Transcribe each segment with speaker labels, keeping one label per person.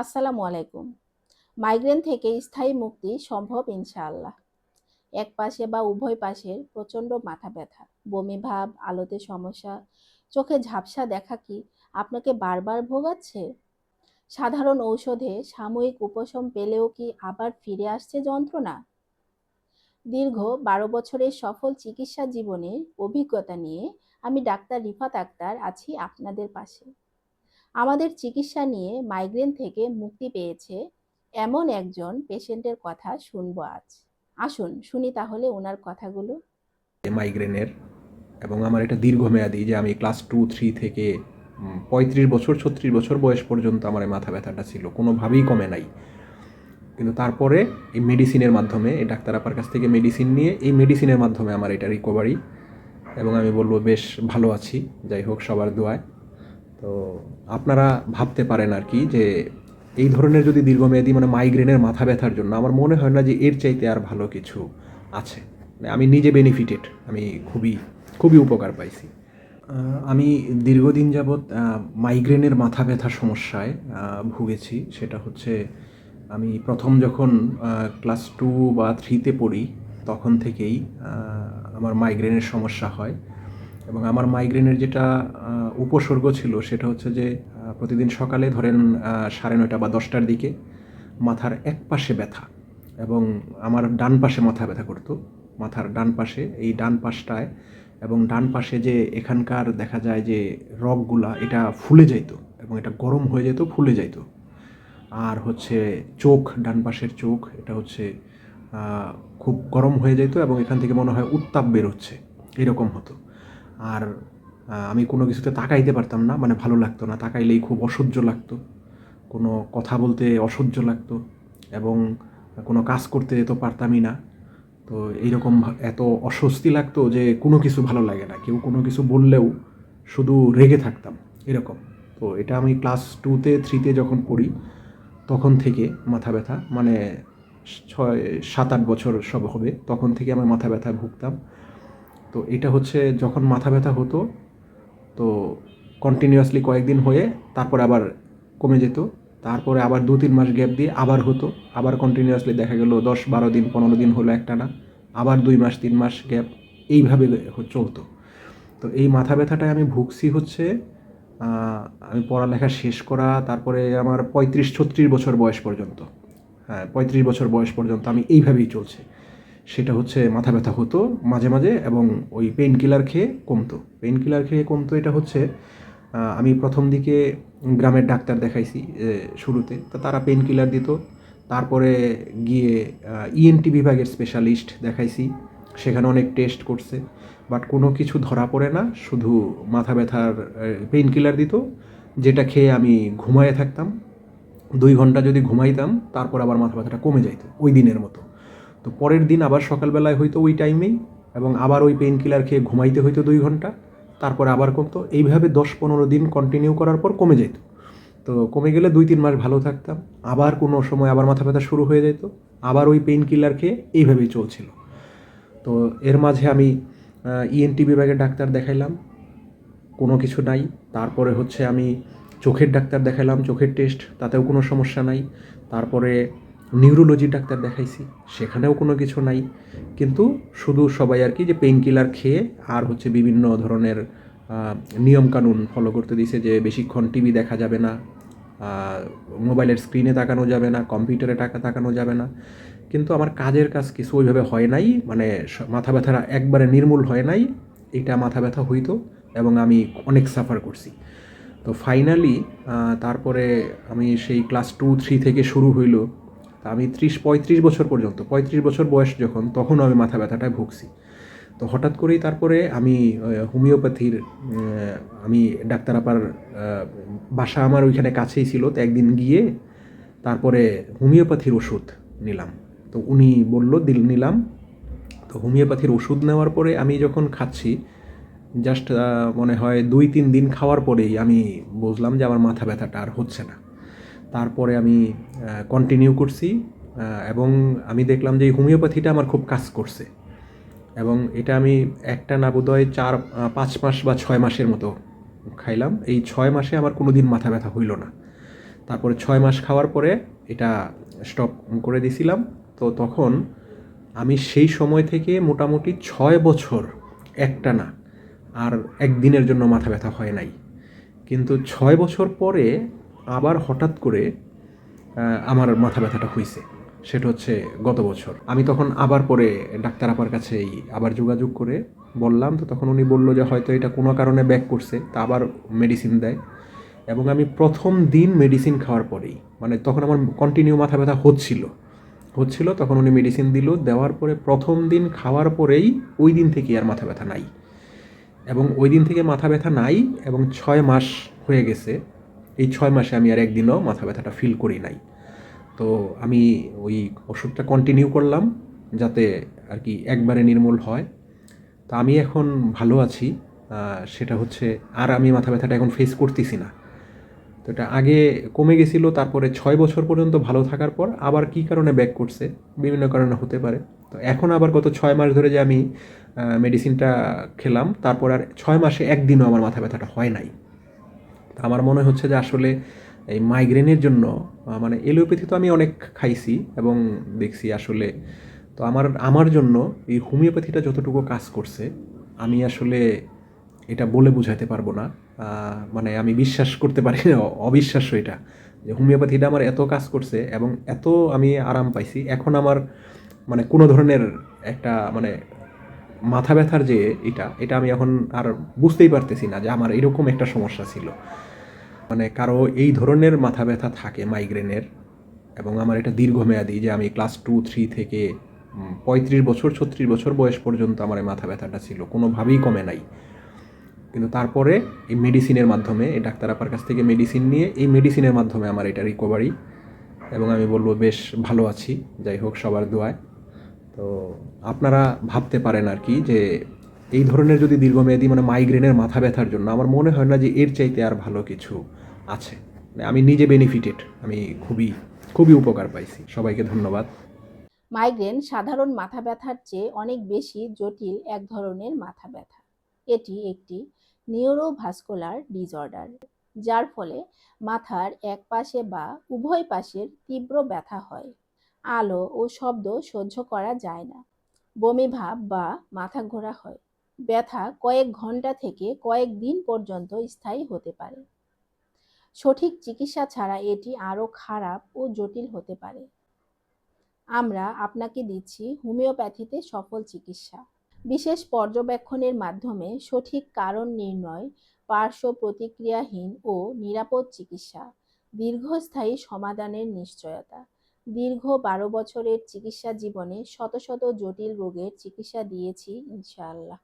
Speaker 1: আসসালামু আলাইকুম। মাইগ্রেন থেকে স্থায়ী মুক্তি সম্ভব ইনশাআল্লাহ। এক পাশে বা উভয় পাশের প্রচণ্ড মাথা ব্যথা, বমি ভাব, আলোতে সমস্যা, চোখে ঝাপসা দেখা কি আপনাকে বারবার ভোগাচ্ছে? সাধারণ ঔষধে সাময়িক উপশম পেলেও কি আবার ফিরে আসছে যন্ত্রণা? দীর্ঘ বারো বছরের সফল চিকিৎসা জীবনের অভিজ্ঞতা নিয়ে আমি ডাক্তার রিফাত আক্তার আছি আপনাদের পাশে। আমাদের চিকিৎসা নিয়ে মাইগ্রেন থেকে মুক্তি পেয়েছে এমন একজন পেশেন্টের কথা শুনব আজ। আসুন, শুনি তাহলে ওনার কথাগুলো।
Speaker 2: মাইগ্রেনের এবং আমার এটা দীর্ঘমেয়াদী যে আমি ক্লাস টু থ্রি থেকে পঁয়ত্রিশ বছর, ছত্রিশ বছর বয়স পর্যন্ত আমার এই মাথা ব্যথাটা ছিল, কোনোভাবেই কমে নাই। কিন্তু তারপরে এই মেডিসিনের মাধ্যমে, এই ডাক্তার আপার কাছ থেকে মেডিসিন নিয়ে এই মেডিসিনের মাধ্যমে আমার এটা রিকভারি এবং আমি বলব, বেশ, ভালো আছি। যাই হোক, সবার দোয়ায়। তো আপনারা ভাবতে পারেন আর কি যে এই ধরনের যদি দীর্ঘমেয়াদী মানে মাইগ্রেনের মাথা ব্যথার জন্য আমার মনে হয় না যে এর চাইতে আর ভালো কিছু আছে। আমি নিজে বেনিফিটেড আমি খুবই খুবই উপকার পাইছি। আমি দীর্ঘদিন যাবৎ মাইগ্রেনের মাথা ব্যথা সমস্যায় ভুগেছি। সেটা হচ্ছে আমি প্রথম যখন ক্লাস টু বা থ্রিতে পড়ি, তখন থেকেই আমার মাইগ্রেনের সমস্যা হয়। এবং আমার মাইগ্রেনের যেটা উপসর্গ ছিল সেটা হচ্ছে যে প্রতিদিন সকালে ধরেন সাড়ে নয়টা বা দশটার দিকে মাথার এক পাশে ব্যথা এবং আমার ডান পাশে মাথা ব্যথা করতো। মাথার ডান পাশে, এই ডান পাশটায় এবং ডান পাশে যে এখানকার দেখা যায় যে রগগুলা, এটা ফুলে যাইতো এবং এটা গরম হয়ে যেত, ফুলে যাইতো। আর হচ্ছে চোখ, ডান পাশের চোখ, এটা হচ্ছে খুব গরম হয়ে যেত এবং এখান থেকে মনে হয় উত্তাপ বের হচ্ছে এরকম হতো। আর আমি কোনো কিছুতে তাকাইতে পারতাম না মানে ভালো লাগতো না। তাকাইলেই খুব অসহ্য লাগতো। কোনো কথা বলতে অসহ্য লাগতো এবং কোনো কাজ করতে তো পারতামই না। তো এইরকম এত অস্বস্তি লাগতো যে কোনো কিছু ভালো লাগে না। কেউ কোনো কিছু বললেও শুধু রেগে থাকতাম, এরকম। তো এটা আমি ক্লাস টুতে থ্রিতে যখন পড়ি, তখন থেকে মাথা ব্যথা মানে ছয়, সাত, আট বছর সব হবে, তখন থেকে আমার মাথা ব্যথা ভুগতাম। তো এটা হচ্ছে যখন মাথা ব্যথা হতো, তো কন্টিনিউয়াসলি কয়েকদিন হয়ে তারপর আবার কমে যেত। তারপরে আবার দু তিন মাস গ্যাপ দিয়ে আবার হতো, আবার কন্টিনিউয়াসলি দেখা গেল দশ বারো দিন, পনেরো দিন হলো একটা না আবার দুই মাস, তিন মাস গ্যাপ এইভাবে চলতো। তো এই মাথা ব্যথাটায় আমি ভুগছি হচ্ছে আমি পড়ালেখা শেষ করা, তারপরে আমার পঁয়ত্রিশ, ছত্রিশ বছর বয়স পর্যন্ত। হ্যাঁ পঁয়ত্রিশ বছর বয়স পর্যন্ত আমি এইভাবেই চলছে। সেটা হচ্ছে মাথা ব্যথা হতো মাঝে মাঝে এবং ওই পেইন কিলার খেয়ে কমতো। পেইন কিলার খেয়ে কমতো এটা হচ্ছে আমি প্রথম দিকে গ্রামের ডাক্তার দেখাইছি শুরুতে। তো তারা পেইন কিলার দিত। তারপরে গিয়ে ইএনটি বিভাগের স্পেশালিস্ট দেখাইছি। সেখানে অনেক টেস্ট করছে। বাট কোনো কিছু ধরা পড়ে না, শুধু মাথা ব্যথার পেইন কিলার দিত, যেটা খেয়ে আমি ঘুমায়ে থাকতাম। দুই ঘণ্টা যদি ঘুমাইতাম, তারপর আবার মাথা ব্যথাটা কমে যাইতো, ওই দিনের মতো। তো পরের দিন আবার সকালবেলায় হয়তো ওই টাইমেই এবং আবার ওই পেইন কিলার খেয়ে ঘুমাইতে হইতো দুই ঘণ্টা। তারপরে আবার কমতো। এইভাবে দশ পনেরো দিন কন্টিনিউ করার পর কমে যেত। তো কমে গেলে দুই তিন মাস ভালো থাকতাম। আবার কোনো সময় আবার মাথা ব্যথা শুরু হয়ে যেত। আবার ওই পেইন কিলার খেয়ে এইভাবেই চলছিল। তো এর মাঝে আমি ইএনটি বিভাগের ডাক্তার দেখাইলাম। কোনো কিছু নাই। তারপরে হচ্ছে আমি চোখের ডাক্তার দেখাইলাম। চোখের টেস্ট তাতেও কোনো সমস্যা নাই। তারপরে নিউরোলজির ডাক্তার দেখাইছি, সেখানেও কোনো কিছু নাই। কিন্তু শুধু সবাই আর কি যে পেইন কিলার খেয়ে আর হচ্ছে বিভিন্ন ধরনের নিয়মকানুন ফলো করতে দিছে যে বেশিক্ষণ টিভি দেখা যাবে না মোবাইলের স্ক্রিনে তাকানো যাবে না কম্পিউটারে টাকা তাকানো যাবে না। কিন্তু আমার কাজের কাজ কিছু ওইভাবে হয় নাই মানে মাথা ব্যথাটা একবারে নির্মূল হয় নাই, এটা মাথা ব্যথা হইতো এবং আমি অনেক সাফার করছি। তো ফাইনালি তারপরে আমি সেই ক্লাস টু থ্রি থেকে শুরু হইল আমি ত্রিশ, পঁয়ত্রিশ বছর পর্যন্ত, পঁয়ত্রিশ বছর বয়স যখন তখনও আমি মাথা ব্যথাটায় ভুগছি। তো হঠাৎ করেই তারপরে আমি হোমিওপ্যাথির আমি ডাক্তার আপার বাসা আমার ওইখানে কাছেই ছিল, তো একদিন গিয়ে তারপরে হোমিওপ্যাথির ওষুধ নিলাম। তো উনি বলল, দিল, নিলাম। তো হোমিওপ্যাথির ওষুধ নেওয়ার পরে আমি যখন খাচ্ছি, জাস্ট মনে হয় দুই, তিন দিন খাওয়ার পরেই আমি বুঝলাম যে আমার মাথা ব্যথাটা আর হচ্ছে না। তারপরে আমি কন্টিনিউ করছি এবং আমি দেখলাম যে হোমিওপ্যাথিটা আমার খুব কাজ করছে। এবং এটা আমি একটা না বোধহয় চার পাঁচ মাস বা ছয় মাসের মতো খাইলাম। এই ছয় মাসে আমার কোনো দিন মাথা ব্যথা হইল না। তারপরে ছয় মাস খাওয়ার পরে এটা স্টপ করে দিছিলাম। তো তখন আমি সেই সময় থেকে মোটামুটি ছয় বছর একটা না, আর একদিনের জন্য মাথা ব্যথা হয় নাই। কিন্তু ছয় বছর পরে আবার হঠাৎ করে আমার মাথা ব্যথাটা হয়েছে সেটা হচ্ছে গত বছর। আমি তখন আবার পরে ডাক্তার আপার কাছেই আবার যোগাযোগ করে বললাম, তো তখন উনি বলল যে হয়তো এটা কোনো কারণে ব্যাক করছে, তা আবার মেডিসিন দেয়। এবং আমি প্রথম দিন মেডিসিন খাওয়ার পরেই মানে তখন আমার কন্টিনিউ মাথা ব্যথা হচ্ছিল। হচ্ছিল, তখন উনি মেডিসিন দিল, দেওয়ার পরে প্রথম দিন খাওয়ার পরেই ওই দিন থেকে আর মাথা ব্যথা নাই। এবং ওই দিন থেকে মাথা ব্যথা নাই, এবং ছয় মাস হয়ে গেছে। এই ছয় মাসে আমি আর একদিনও মাথা ব্যথাটা ফিল করি নাই। তো আমি ওই ওষুধটা কন্টিনিউ করলাম যাতে আর কি একবারে নির্মূল হয়। তো আমি এখন ভালো আছি। সেটা হচ্ছে আর আমি মাথা ব্যথাটা এখন ফেস করতেছি না। তো এটা আগে কমে গেছিল, তারপরে ছয় বছর পর্যন্ত ভালো থাকার পর আবার কি কারণে ব্যাক করছে বিভিন্ন কারণে হতে পারে। তো এখন আবার গত ছয় মাস ধরে যে আমি মেডিসিনটা খেলাম, তারপর আর ছয় মাসে একদিনও আমার মাথা ব্যথাটা হয় নাই। আমার মনে হচ্ছে যে আসলে এই মাইগ্রেনের জন্য মানে এলোপ্যাথি তো আমি অনেক খাইছি এবং দেখছি আসলে। তো আমার আমার জন্য এই হোমিওপ্যাথিটা যতটুকু কাজ করছে, আমি আসলে এটা বলে বোঝাতে পারব না। মানে আমি বিশ্বাস করতে পারি না, অবিশ্বাস্য এটা। যে হোমিওপ্যাথিটা আমার এত কাজ করছে এবং এত আমি আরাম পাইছি। এখন আমার মানে কোনো ধরনের একটা মানে মাথা ব্যথার যে এটা এটা আমি এখন আর বুঝতেই পারতেছি না যে আমার এরকম একটা সমস্যা ছিল। মানে কারও এই ধরনের মাথা ব্যথা থাকে মাইগ্রেনের এবং আমার এটা দীর্ঘমেয়াদী যে আমি ক্লাস টু থ্রি থেকে পঁয়ত্রিশ বছর, ছত্রিশ বছর বয়স পর্যন্ত আমার এই মাথা ব্যথাটা ছিল, কোনোভাবেই কমে নাই। কিন্তু তারপরে এই মেডিসিনের মাধ্যমে, এই ডাক্তার আপার কাছ থেকে মেডিসিন নিয়ে, এই মেডিসিনের মাধ্যমে আমার এটা রিকভারি এবং আমি বলব বেশ ভালো আছি, যাই হোক সবার দোয়ায়। তো আপনারা ভাবতে পারেন আর কি যে এই ধরনের যদি দীর্ঘমেয়াদী মানে মাইগ্রেনের মাথা ব্যথার জন্য আমার মনে হয় না যে এর চাইতে আর ভালো কিছু আছে। আমি নিজে বেনিফিটেড আমি খুবই খুবই উপকার পাইছি। সবাইকে ধন্যবাদ।
Speaker 1: মাইগ্রেন সাধারণ মাথা ব্যথার চেয়ে অনেক বেশি জটিল এক ধরনের মাথা ব্যথা। এটি একটি নিউরোভাস্কুলার ডিসঅর্ডার যার ফলে মাথার এক পাশে বা উভয় পাশের তীব্র ব্যথা হয়। আলো ও শব্দ সহ্য করা যায় না। বমি ভাব বা মাথা ঘোরা হয়। ব্যথা কয়েক ঘণ্টা থেকে কয়েক দিন পর্যন্ত স্থায়ী হতে পারে। সঠিক চিকিৎসা ছাড়া এটি আরও খারাপ ও জটিল হতে পারে। আমরা আপনাকে দিচ্ছি হোমিওপ্যাথিতে সফল চিকিৎসা। বিশেষ পর্যবেক্ষণের মাধ্যমে সঠিক কারণ নির্ণয়, পার্শ্ব প্রতিক্রিয়াহীন ও নিরাপদ চিকিৎসা, দীর্ঘস্থায়ী সমাধানের নিশ্চয়তা, দীর্ঘ বারো বছরের চিকিৎসা জীবনে শত শত জটিল রোগের চিকিৎসা দিয়েছি ইনশাআল্লাহ।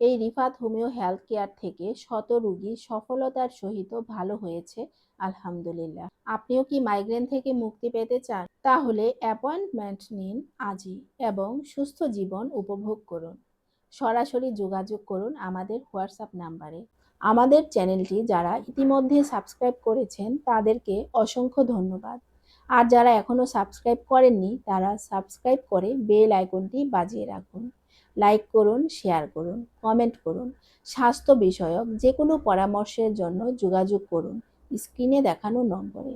Speaker 1: এই রিফাত হোমিও হেলথ কেয়ার থেকে শত রোগী সফলতার সহিত ভালো হয়েছে, আলহামদুলিল্লাহ। আপনিও কি মাইগ্রেন থেকে মুক্তি পেতে চান? তাহলে অ্যাপয়েন্টমেন্ট নিন আজই এবং সুস্থ জীবন উপভোগ করুন। সরাসরি যোগাযোগ করুন আমাদের হোয়াটসঅ্যাপ নাম্বারে। আমাদের চ্যানেলটি যারা ইতিমধ্যে সাবস্ক্রাইব করেছেন তাদেরকে অসংখ্য ধন্যবাদ। আর যারা এখনও সাবস্ক্রাইব করেননি তারা সাবস্ক্রাইব করে বেল আইকনটি বাজিয়ে রাখুন। লাইক করুন শেয়ার করুন কমেন্ট করুন, স্বাস্থ্য বিষয়ক যে কোনো পরামর্শের জন্য যোগাযোগ করুন স্ক্রিনে দেখানো নম্বরে।